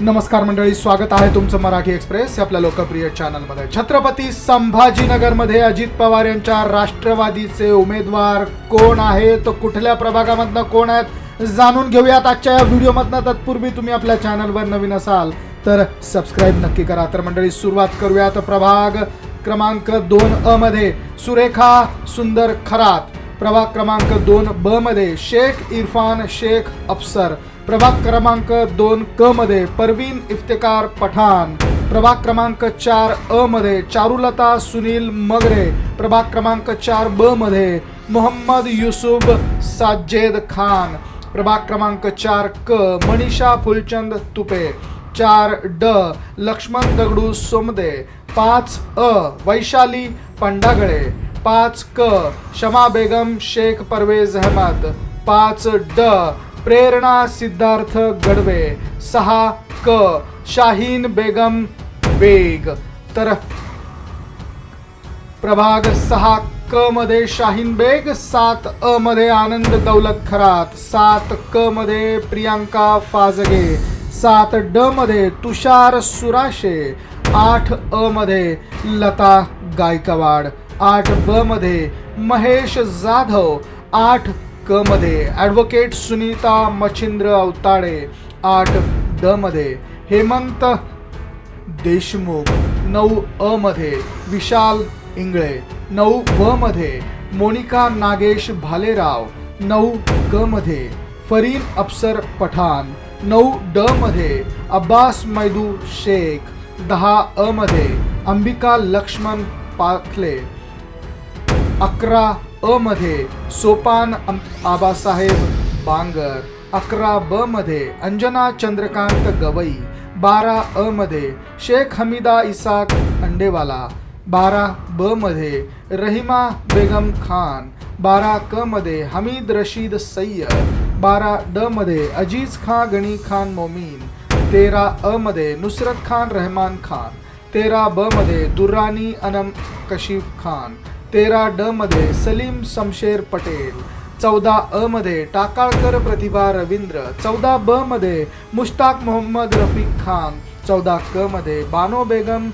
नमस्कार मंडळी स्वागत आहे तुमचं मराठी एक्सप्रेस आपल्या लोकप्रिय चॅनलमध्ये. छत्रपती संभाजीनगरमध्ये अजित पवार यांच्या राष्ट्रवादीचे उमेदवार कोण आहेत? कुठल्या प्रभागामधनं कोण आहेत? जाणून घेऊयात आजच्या या व्हिडिओमधनं. तत्पूर्वी तुम्ही आपल्या चॅनलवर नवीन असाल तर सबस्क्राईब नक्की करा. तर मंडळी सुरुवात करूयात प्रभाग क्रमांक दोन अ मध्ये. सुरेखा सुंदर खरात. प्रभाग क्रमांक दोन ब मध्ये. शेख इरफान शेख अफसर. प्रभाग क्रमांक दोन क मध्ये परवीन इफ्तेकार पठाण. प्रभाग क्रमांक चार अ मध्ये चारुलता सुनील मगरे. प्रभाग क्रमांक चार ब मध्ये मोहम्मद युसुफ साजेद खान. प्रभाग क्रमांक चार क मनीषा फुलचंद तुपे. चार ड लक्ष्मण दगडू सोमदे. पाच अ वैशाली पंडागळे. पाच क शमा बेगम शेख परवेज अहमद. पाच ड प्रेरणा सिद्धार्थ गडवे सहा क शाहीन बेगम बेग. तर प्रभाग सहा क मध्ये शाहीन बेग सात अ मध्ये आनंद दौलत खरात सात क मध्ये प्रियांका फाजगे सात ड मध्ये तुषार सुराशे आठ अ मध्ये लता गायकवाड आठ ब मध्ये महेश जाधव आठ क मध्ये. ॲडव्होकेट सुनीता मच्छिंद्र अवताडे, आठ ड मध्ये. हेमंत देशमुख, नऊ अ मध्ये. विशाल इंगळे, नऊ ब मध्ये. मोनिका नागेश भालेराव, नऊ क मध्ये. फरीन अफसर पठाण, नऊ ड मध्ये. अब्बास मैदू शेख, दहा अ मध्ये. अंबिका लक्ष्मण पाखले, अकरा अ मध्ये सोपान आबासाहेब बांगर अकरा ब मध्ये अंजना चंद्रकांत गवई बारा अ मध्ये शेख हमीदा इसाक अंडेवाला बारा ब मध्ये रहिमा बेगम खान बारा क मध्ये हमीद रशीद सय्यद बारा ड मध्ये अजीज खान गणी खान मोमीन तेरा अ मध्ये नुसरत खान रहमान खान तेरा ब मध्ये दुर्रानी अनम कशीफ खान तेरा ड मध्ये सलीम शमशेर पटेल. चौदा अ मध्ये टाकाळकर प्रतिभा रवींद्र. चौदा ब मध्ये मुश्ताक मोहम्मद रफीक खान. चौदा क मध्ये बानो बेगम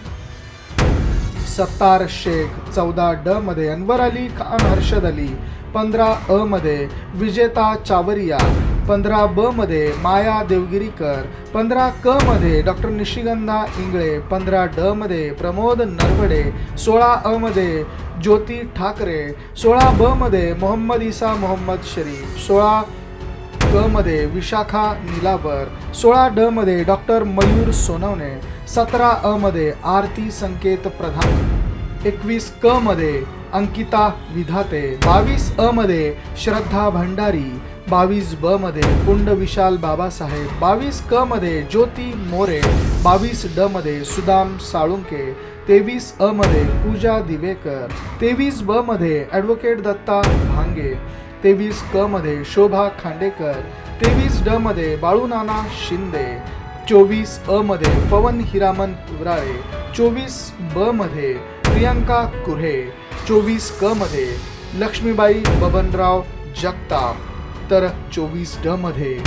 सत्तार शेख. चौदा ड मध्ये अनवर अली खान हर्षद अली. पंधरा अ मध्ये विजेता चावरिया. पंधरा ब मध्ये माया देवगिरीकर पंधरा क मध्ये डॉक्टर निशिगंधा इंगळे पंधरा ड मध्ये प्रमोद नरवडे सोळा अ मध्ये ज्योती ठाकरे सोळा ब मध्ये मोहम्मद इसा मोहम्मद शरीफ सोळा क मध्ये विशाखा निलावर सोळा ड मध्ये डॉक्टर मयूर सोनवणे सतरा अ मध्ये आरती संकेत प्रधान एकवीस क मध्ये अंकिता विधाते बावीस अ मध्ये श्रद्धा भंडारी बावीस ब मध्ये कुंड विशाल बाबासाहेब बावीस क मध्ये ज्योती मोरे बावीस ड मध्ये सुदाम साळुंके तेवीस अ मध्ये पूजा दिवेकर तेवीस ब मध्ये ॲडव्होकेट दत्ता भांगे तेवीस क मध्ये शोभा खांडेकर तेवीस ड मध्ये बाळूनाना शिंदे चोवीस अ मध्ये पवन हिरामन उराळे चोवीस ब मध्ये प्रियांका कुऱ्हे चोवीस क मध्ये लक्ष्मीबाई बबनराव जगताप. तर चोवीस ड मध्ये.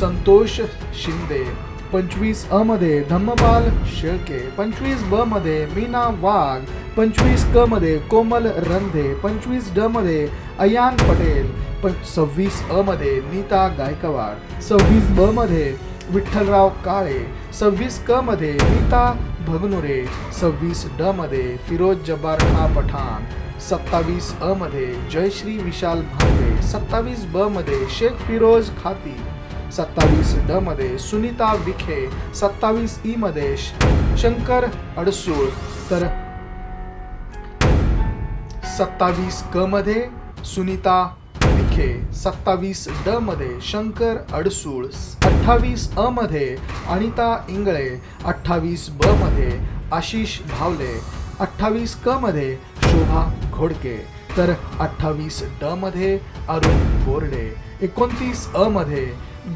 संतोष शिंदे. पंचवीस अ मध्ये धम्मपाल शेळके. पंचवीस ब मध्ये मीना वाघ. पंचवीस क मध्ये कोमल रंधे. पंचवीस ड मध्ये अयान पटेल. पण सव्वीस अ मध्ये नीता गायकवाड. सव्वीस ब मध्ये विठ्ठलराव काळे. सव्वीस क मध्ये नीता भगनुरे. सव्वीस ड मध्ये फिरोज जब्बार खा पठाण. सत्तावीस अ मध्ये जयश्री विशाल भांबे सत्तावीस ब मध्ये शेख फिरोज खाती सत्तावीस ड मध्ये सुनीता विखे सत्तावीस ई मध्ये शंकर अडसूळ. तर सत्तावीस क मध्ये सुनीता विखे सत्तावीस ड मध्ये शंकर अडसूळ अठ्ठावीस अ मध्ये अनिता इंगळे अठ्ठावीस ब मध्ये आशिष भावले अठ्ठावीस क मध्ये शोभा घोडके तर अठ्ठावीस ड मध्ये अरुण बोर्डे एकोणतीस अ मध्ये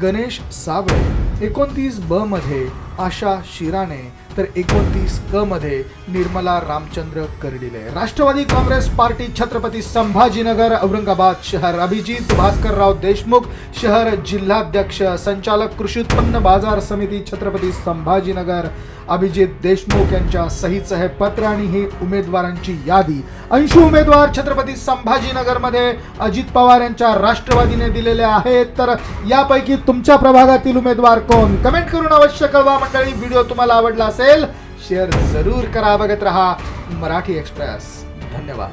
गणेश साबळे एकोणतीस ब मध्ये आशा शिराणे तर एकोणतीस क मध्ये निर्मला रामचंद्र कर्डिले. राष्ट्रवादी काँग्रेस पार्टी छत्रपती संभाजीनगर औरंगाबाद शहर. अभिजित भास्करराव देशमुख शहर जिल्हाध्यक्ष संचालक कृषी उत्पन्न बाजार समिती छत्रपती संभाजीनगर अभिजित देशमुख यांच्या सहीचं हे पत्र आणि ही उमेदवारांची यादी. ऐंशी उमेदवार छत्रपती संभाजीनगरमध्ये अजित पवार यांच्या राष्ट्रवादीने दिलेले आहेत. तर यापैकी तुमच्या प्रभागातील उमेदवार कोण? कमेंट करून अवश्य कळवा मंडळी. व्हिडिओ तुम्हाला आवडला असेल शेअर जरूर करा. बघत रहा मराठी एक्सप्रेस. धन्यवाद.